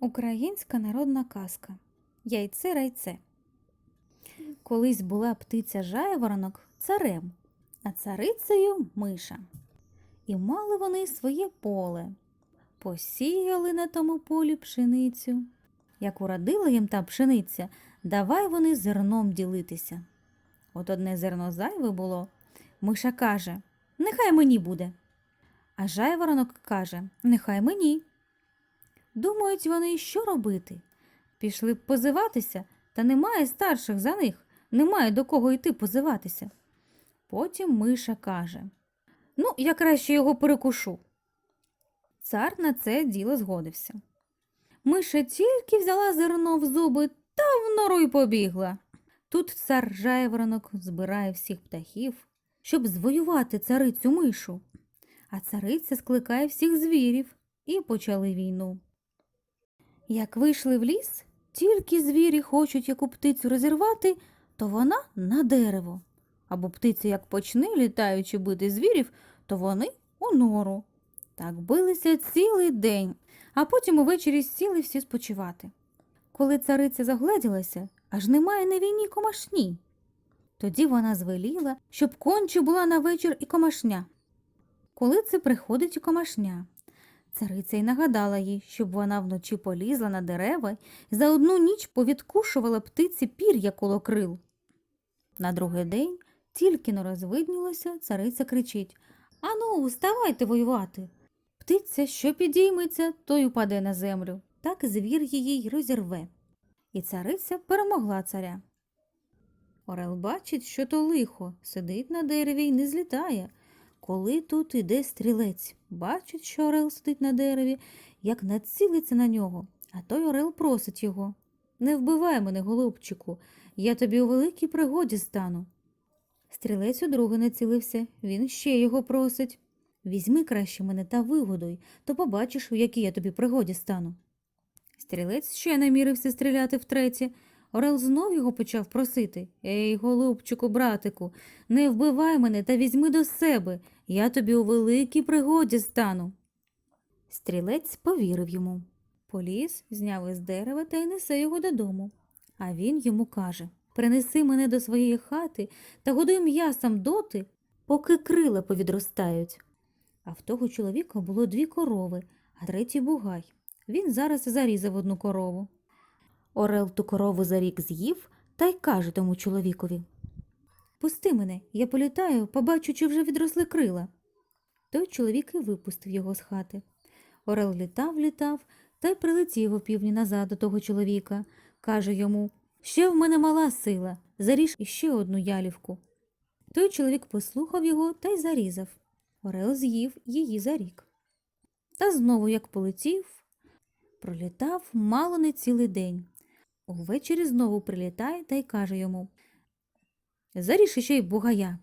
Українська народна казка Яйце райце. Колись була птиця жайворонок царем, а царицею миша. І мали вони своє поле. Посіяли на тому полі пшеницю. Як уродила їм та пшениця, давай вони зерном ділитися. От одне зерно зайве було. Миша каже: Нехай мені буде. А жайворонок каже: Нехай мені. Думають вони, що робити. Пішли б позиватися, та немає старших за них, немає до кого йти позиватися. Потім Миша каже: Ну, я краще його перекушу. Цар на це діло згодився. Миша тільки взяла зерно в зуби та в нору й побігла. Тут цар жайворонок збирає всіх птахів, щоб звоювати царицю мишу. А цариця скликає всіх звірів і почали війну. Як вийшли в ліс, тільки звірі хочуть яку птицю розірвати, то вона на дерево. Або птиця як почне, літаючи бити звірів, то вони у нору. Так билися цілий день, а потім увечері сіли всі спочивати. Коли цариця загледілася, аж немає на війні комашні. Тоді вона звеліла, щоб конче була на вечір і комашня. Коли це приходить і комашня, Цариця й нагадала їй, щоб вона вночі полізла на дерева і за одну ніч повідкушувала птиці пір'я коло крил. На другий день тільки но розвиднілося, цариця кричить Ану, вставайте воювати. Птиця, що підійметься, той упаде на землю. Так звір її й розірве. І цариця перемогла царя. Орел бачить, що то лихо, сидить на дереві й не злітає. Коли тут іде стрілець, бачить, що орел сидить на дереві, як націлиться на нього, а той орел просить його Не вбивай мене, голубчику, я тобі у великій пригоді стану. Стрілець удруге націлився, він ще його просить Візьми краще мене та вигодуй, то побачиш, у якій я тобі пригоді стану. Стрілець ще намірився стріляти втретє. Орел знов його почав просити Ей, голубчику, братику, не вбивай мене та візьми до себе, я тобі у великій пригоді стану. Стрілець повірив йому. Поліз, зняв із дерева та й несе його додому. А він йому каже Принеси мене до своєї хати та годуй м'ясом доти, поки крила повідростають. А в того чоловіка було дві корови, а третій бугай. Він зараз зарізав одну корову. Орел ту корову за рік з'їв та й каже тому чоловікові Пусти мене, я політаю, побачу, чи вже відросли крила. Той чоловік і випустив його з хати. Орел літав, літав та й прилетів опівдні назад до того чоловіка. Каже йому Ще в мене мала сила, заріж іще одну ялівку. Той чоловік послухав його та й зарізав. Орел з'їв її за рік. Та знову, як полетів, пролітав мало не цілий день. Увечері знову прилітає та й каже йому Заріж іще й бугая.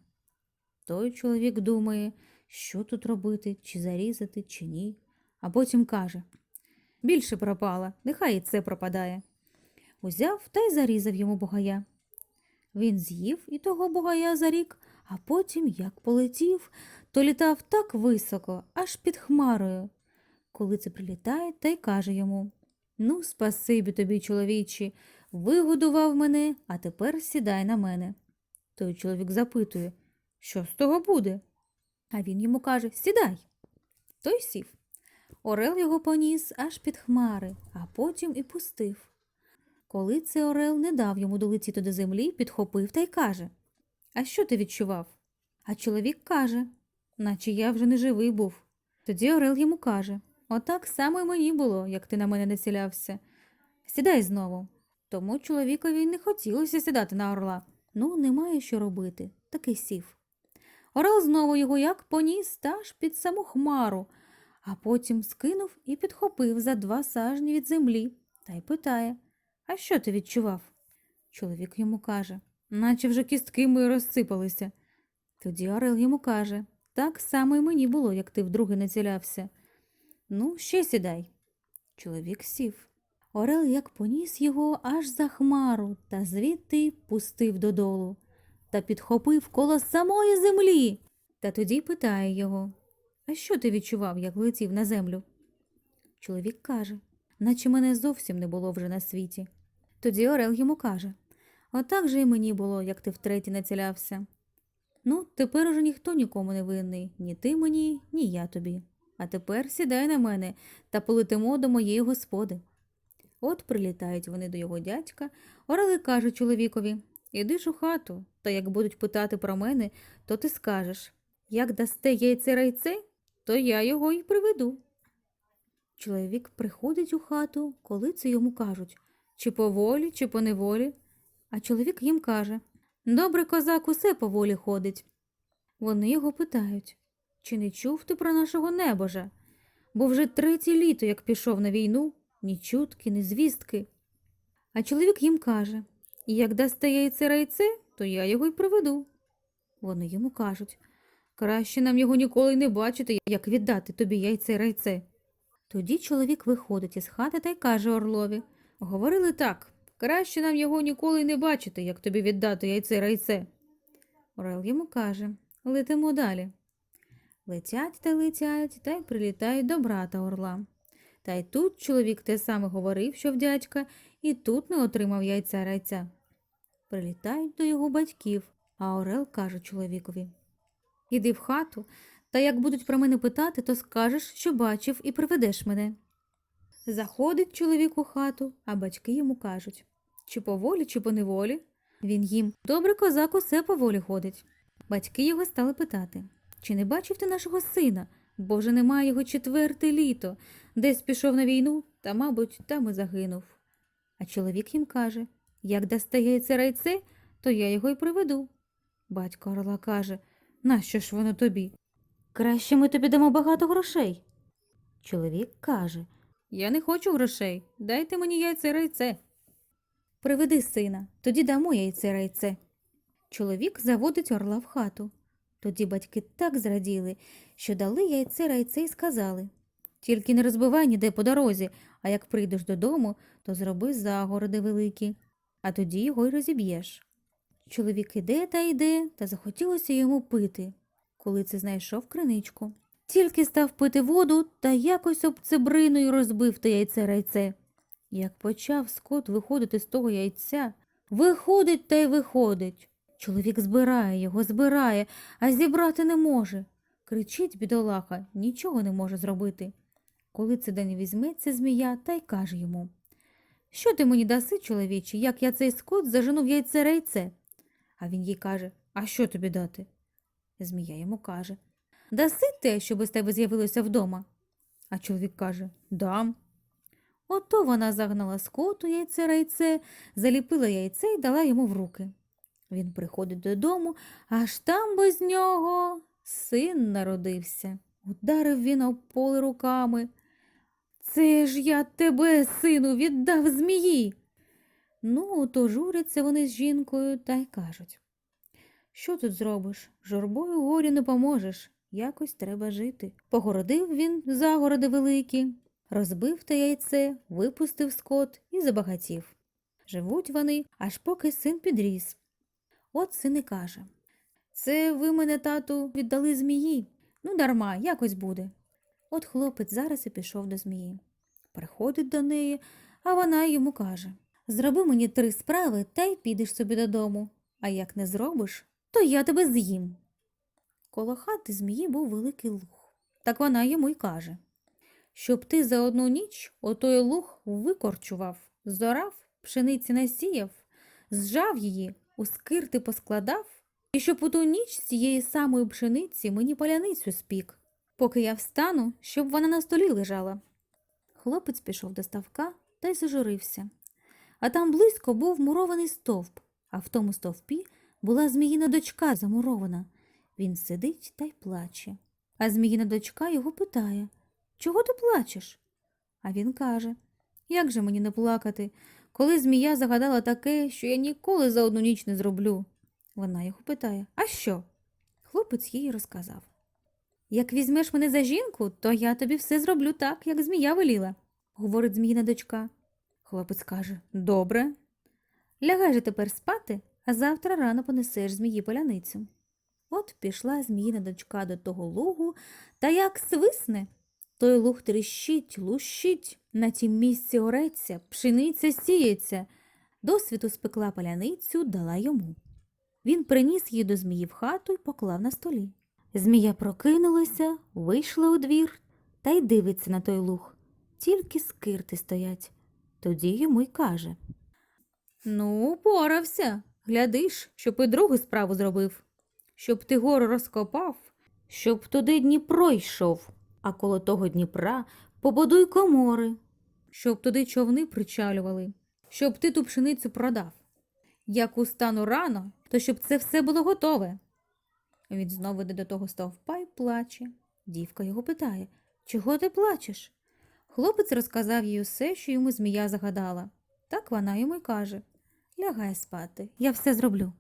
Той чоловік думає, що тут робити, чи зарізати, чи ні. А потім каже Більше пропала, нехай і це пропадає. Узяв та й зарізав йому бугая. Він з'їв і того бугая за рік, а потім, як полетів, то літав так високо, аж під хмарою. Коли це прилітає, та й каже йому Ну, спасибі тобі, чоловічі, вигодував мене, а тепер сідай на мене. Той чоловік запитує, що з того буде? А він йому каже Сідай. Той сів. Орел його поніс аж під хмари, а потім і пустив. Коли цей Орел не дав йому долетіти до землі, підхопив та й каже А що ти відчував? А чоловік каже, наче я вже не живий був. Тоді Орел йому каже Отак само й мені було, як ти на мене націлявся. Сідай знову. Тому чоловікові не хотілося сідати на орла. Ну, немає що робити, таки сів. Орел знову його як поніс та аж під саму хмару, а потім скинув і підхопив за два сажні від землі та й питає А що ти відчував? Чоловік йому каже, наче вже кістки мої розсипалися. Тоді Орел йому каже Так само й мені було, як ти вдруге націлявся. Ну, ще сідай. Чоловік сів. Орел як поніс його аж за хмару та звідти пустив додолу та підхопив коло самої землі. Та тоді питає його А що ти відчував, як летів на землю? Чоловік каже наче мене зовсім не було вже на світі. Тоді Орел йому каже Отак же і мені було, як ти втретє націлявся. Ну, тепер уже ніхто нікому не винний, ні ти мені, ні я тобі. А тепер сідай на мене та полетимо до моєї господи. От прилітають вони до його дядька, орели кажуть чоловікові Іди ж у хату, та як будуть питати про мене, то ти скажеш як дасте яйце райце, то я його й приведу. Чоловік приходить у хату, коли це йому кажуть чи по волі, чи по неволі. А чоловік їм каже Добре козак усе по волі ходить. Вони його питають чи не чув ти про нашого небожа? Бо вже третє літо, як пішов на війну, ні чутки, ні звістки. А чоловік їм каже Як дасте яйце райце, то я його й приведу. Вони йому кажуть Краще нам його ніколи не бачити, як віддати тобі яйце райце. Тоді чоловік виходить із хати та й каже Орлові Говорили так краще нам його ніколи не бачити, як тобі віддати яйце райце. Орел йому каже Летимо далі. Летять та летять та й прилітають до брата орла. Та й тут чоловік те саме говорив, що в дядька, і тут не отримав яйця райця. Прилітають до його батьків, а Орел каже чоловікові Іди в хату, та як будуть про мене питати, то скажеш, що бачив, і приведеш мене. Заходить чоловік у хату, а батьки йому кажуть чи по волі, чи по неволі. Він їм добре козак усе по волі ходить. Батьки його стали питати чи не бачив ти нашого сина, бо вже немає його четверте літо, десь пішов на війну, та, мабуть, там і загинув. А чоловік їм каже як яйце райце, то я його й приведу. Батько орла каже Нащо ж воно тобі? Краще ми тобі дамо багато грошей. Чоловік каже Я не хочу грошей. Дайте мені яйце райце. Приведи сина, тоді дамо яйце райце. Чоловік заводить орла в хату. Тоді батьки так зраділи, що дали яйце райце і сказали Тільки не розбивай ніде по дорозі, а як прийдеш додому, то зроби загороди великі, а тоді його й розіб'єш. Чоловік іде та йде, та захотілося йому пити, коли це знайшов криничку. Тільки став пити воду та якось об цебриною розбив те яйце райце. Як почав скот виходити з того яйця, виходить та й виходить. Чоловік збирає його, збирає, а зібрати не може. Кричить бідолаха, нічого не може зробити. Коли це день візьметься змія та й каже йому Що ти мені даси, чоловіче, як я цей скот зажену в яйце райце? А він їй каже А що тобі дати? Змія йому каже Даси те, щоб з тебе з'явилося вдома. А чоловік каже Дам. Ото вона загнала скоту яйце райце, заліпила яйце і дала йому в руки. Він приходить додому, аж там без нього син народився. Ударив він об поле руками. Це ж я тебе, сину, віддав змії. Ну, то журяться вони з жінкою та й кажуть Що тут зробиш? Журбою горі не поможеш. Якось треба жити. Погородив він загороди великі, розбив те яйце, випустив скот і забагатів. Живуть вони, аж поки син підріс. От син і каже Це ви мене, тату, віддали змії. Ну, дарма, якось буде. От хлопець зараз і пішов до змії. Приходить до неї, а вона йому каже Зроби мені три справи та й підеш собі додому. А як не зробиш, то я тебе з'їм. Коло хати змії був великий луг. Так вона йому й каже Щоб ти за одну ніч отой луг викорчував, зорав, пшениці насіяв, зжав її, у скирти поскладав, і щоб у ту ніч з цієї самої пшениці мені паляницю спік, поки я встану, щоб вона на столі лежала. Хлопець пішов до ставка та й зажурився. А там близько був мурований стовп, а в тому стовпі була зміїна дочка замурована. Він сидить та й плаче. А зміїна дочка його питає Чого ти плачеш? А він каже Як же мені не плакати, коли змія загадала таке, що я ніколи за одну ніч не зроблю. Вона його питає А що? Хлопець їй розказав Як візьмеш мене за жінку, то я тобі все зроблю так, як змія веліла, говорить зміїна дочка. Хлопець каже Добре. Лягай же тепер спати, а завтра рано понесеш змії поляницю. От пішла зміїна дочка до того лугу та як свисне. Той луг тріщить, лущить, на тім місці ореться, пшениця сіється. Досвіду спекла паляницю, дала йому. Він приніс її до змії в хату й поклав на столі. Змія прокинулася, вийшла у двір та й дивиться на той луг. Тільки скирти стоять. Тоді йому й каже. Ну, упорався. Глядиш, щоб і другу справу зробив. Щоб ти гору розкопав, щоб туди Дніпро йшов, а коло того Дніпра побудуй комори, щоб туди човни причалювали, щоб ти ту пшеницю продав. Як устану рано, то щоб це все було готове. Він знову йде до того стовпа й плаче. Дівка його питає Чого ти плачеш? Хлопець розказав їй усе, що йому змія загадала. Так вона йому й каже Лягай спати, я все зроблю.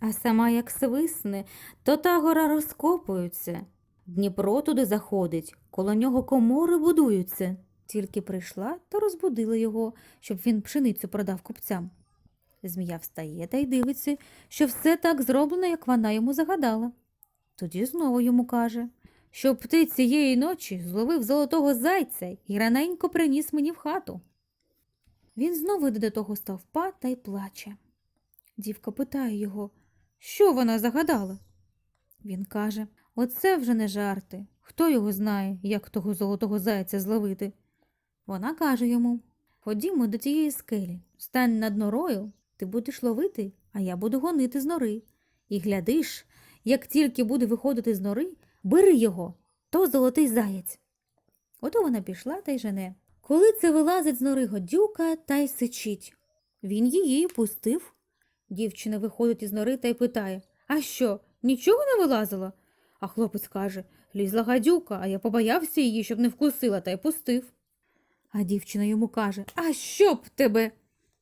А сама як свисне, то та гора розкопується. Дніпро туди заходить, коло нього комори будуються. Тільки прийшла, то розбудила його, щоб він пшеницю продав купцям. Змія встає та й дивиться, що все так зроблено, як вона йому загадала. Тоді знову йому каже, щоб ти цієї ночі зловив золотого зайця і раненько приніс мені в хату. Він знову йде до того стовпа та й плаче. Дівка питає його, що вона загадала. Він каже, оце вже не жарти. Хто його знає, як того золотого зайця зловити? Вона каже йому Ходімо до тієї скелі, стань над норою, ти будеш ловити, а я буду гонити з нори. І глядиш, як тільки буде виходити з нори, бери його, то золотий заєць. Ото вона пішла та й жене. Коли це вилазить з нори годюка та й сичить. Він її пустив. Дівчина виходить із нори та й питає А що, нічого не вилазило? А хлопець каже Лізла гадюка, а я побоявся її, щоб не вкусила, та й пустив. А дівчина йому каже А що б тебе?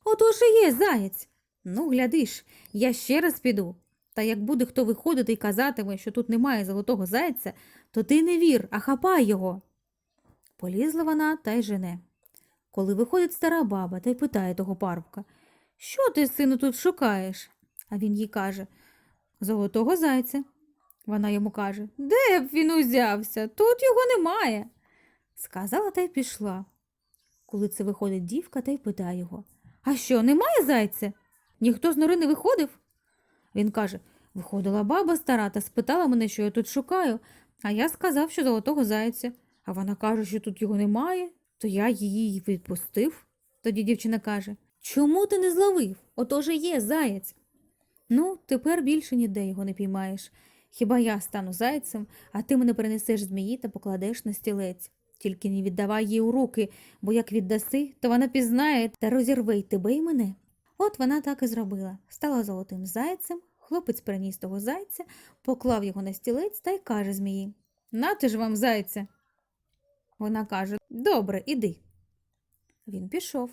Отож і є заєць. Ну, глядиш, я ще раз піду. Та як буде хто виходити і казатиме, що тут немає золотого зайця, то ти не вір, а хапай його. Полізла вона та й жене. Коли виходить стара баба та й питає того парубка, що ти, сину, тут шукаєш? А він їй каже Золотого зайця. Вона йому каже Де б він узявся? Тут його немає. Сказала та й пішла. Коли це виходить дівка та й питає його А що, немає зайця? Ніхто з нори не виходив? Він каже Виходила баба стара та спитала мене, що я тут шукаю, а я сказав, що золотого зайця. А вона каже, що тут його немає, то я її відпустив. Тоді дівчина каже Чому ти не зловив? Ото же є заєць. Ну, тепер більше ніде його не піймаєш. Хіба я стану зайцем, а ти мене принесеш змії та покладеш на стілець. Тільки не віддавай їй у руки, бо як віддаси, то вона пізнає та розірве й тебе й мене. От вона так і зробила. Стала золотим зайцем, хлопець приніс того зайця, поклав його на стілець та й каже змії Нати ж вам зайця. Вона каже Добре, іди. Він пішов,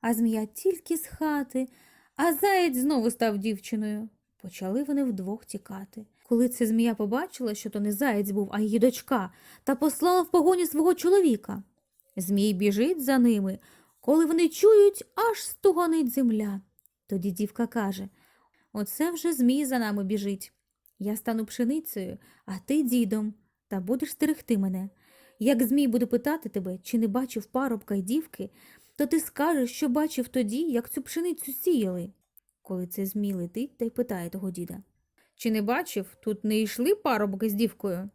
а змія тільки з хати, а заєць знову став дівчиною. Почали вони вдвох тікати. Коли це змія побачила, що то не заєць був, а її дочка, та послала в погоні свого чоловіка. Змій біжить за ними. Коли вони чують, аж стуганить земля. Тоді дівка каже Оце вже змій за нами біжить. Я стану пшеницею, а ти дідом, та будеш стерегти мене. Як змій буде питати тебе, чи не бачив парубка й дівки, то ти скажеш, що бачив тоді, як цю пшеницю сіяли. Коли це змій летить та й питає того діда. Чи не бачив, тут не йшли парубки з дівкою?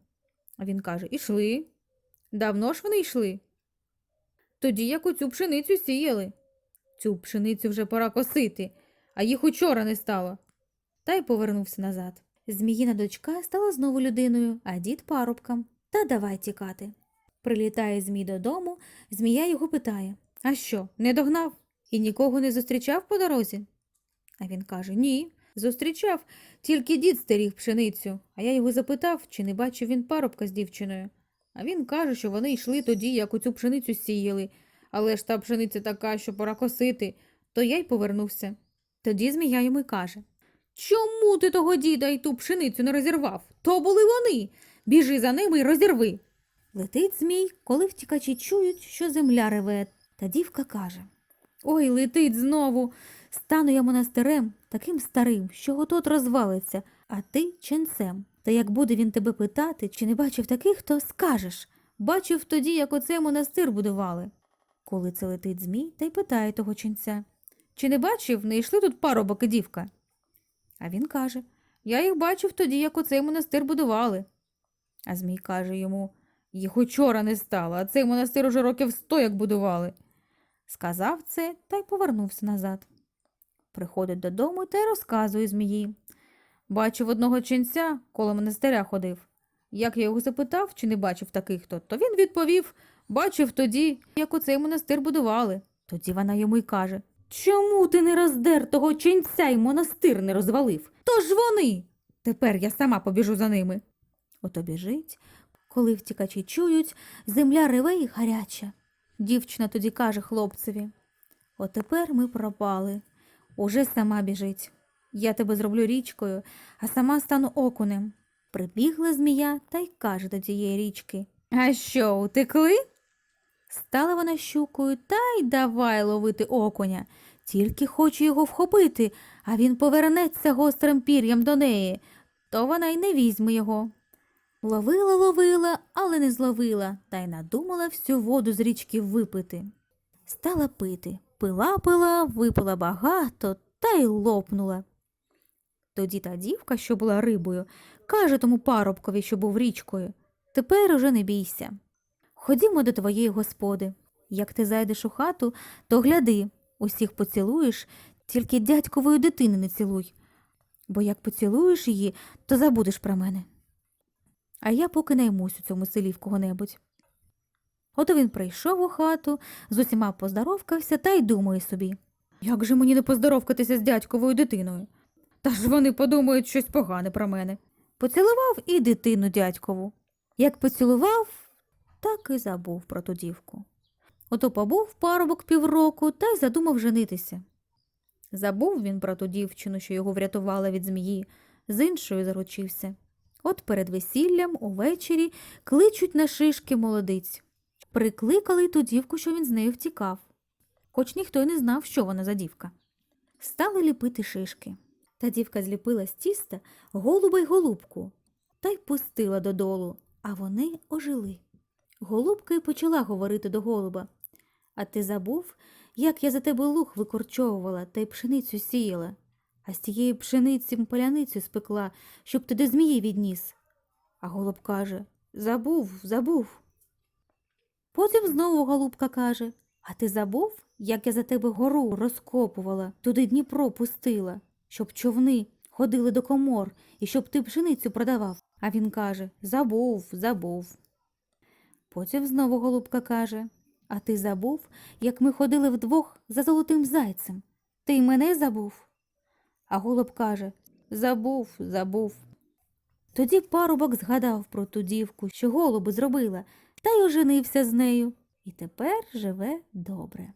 А він каже Ішли. Давно ж вони йшли. Тоді як у цю пшеницю сіяли. Цю пшеницю вже пора косити, а їх учора не стало. Та й повернувся назад. Зміїна дочка стала знову людиною, а дід парубком. Та давай тікати. Прилітає Змій додому, змія його питає А що, не догнав і нікого не зустрічав по дорозі? А він каже Ні, зустрічав, тільки дід стеріг пшеницю, а я його запитав, чи не бачив він парубка з дівчиною. А він каже, що вони йшли тоді, як у цю пшеницю сіяли, але ж та пшениця така, що пора косити, то я й повернувся. Тоді змія йому каже Чому ти того діда й ту пшеницю не розірвав? То були вони. Біжи за ними й розірви. Летить змій, коли втікачі чують, що земля реве, та дівка каже Ой, летить знову. Стану я монастирем, таким старим, що готот розвалиться, а ти ченцем. Та як буде він тебе питати, чи не бачив таких, то скажеш бачив тоді, як оцей монастир будували. Коли це летить змій, та й питає того ченця Чи не бачив, не йшли тут парубок і дівка? А він каже Я їх бачив тоді, як оцей монастир будували. А Змій каже йому Їх учора не стало, а цей монастир уже років сто як будували. Сказав це та й повернувся назад. Приходить додому та й розказує змії. Бачив одного ченця, коло монастиря ходив. Як я його запитав, чи не бачив таких то, то він відповів бачив тоді, як оцей монастир будували. Тоді вона йому й каже Чому ти не роздер того ченця й монастир не розвалив? То ж вони. Тепер я сама побіжу за ними. Ото біжить, коли втікачі чують, земля реве і гаряча. Дівчина тоді каже хлопцеві Отепер ми пропали. Уже сама біжить. Я тебе зроблю річкою, а сама стану окунем. Прибігла змія та й каже до тієї річки А що, утекли? Стала вона щукою та й давай ловити окуня. Тільки хочу його вхопити, а він повернеться гострим пір'ям до неї, то вона й не візьме його. Ловила, ловила, але не зловила, та й надумала всю воду з річки випити. Стала пити, пила, пила, випила багато та й лопнула. Тоді та дівка, що була рибою, каже тому парубкові, що був річкою Тепер уже не бійся. Ходімо до твоєї господи. Як ти зайдеш у хату, то гляди, усіх поцілуєш, тільки дядькової дитини не цілуй, бо як поцілуєш її, то забудеш про мене. А я поки наймусь у цьому селі в кого-небудь. Ото він прийшов у хату, з усіма поздоровкався та й думає собі. Як же мені не поздоровкатися з дядьковою дитиною? Та ж вони подумають щось погане про мене. Поцілував і дитину дядькову. Як поцілував, так і забув про ту дівку. Ото побув парубок півроку та й задумав женитися. Забув він про ту дівчину, що його врятувала від змії, з іншою заручився. От перед весіллям увечері кличуть на шишки молодиць. Прикликали ту дівку, що він з нею втікав, хоч ніхто й не знав, що вона за дівка. Стали ліпити шишки. Та дівка зліпила з тіста голуба й голубку та й пустила додолу, а вони ожили. Голубка й почала говорити до голуба. А ти забув, як я за тебе луг викорчовувала та й пшеницю сіяла, а з тієї пшениці поляницю спекла, щоб ти до змії відніс. А голуб каже Забув, забув. Потім знову голубка каже А ти забув, як я за тебе гору розкопувала, туди Дніпро пустила, щоб човни ходили до комор і щоб ти пшеницю продавав. А він каже Забув, забув. Потім знову голубка каже А ти забув, як ми ходили вдвох за золотим зайцем? Ти мене забув? А голуб каже Забув, забув. Тоді парубок згадав про ту дівку, що голуби зробила, та й оженився з нею, і тепер живе добре.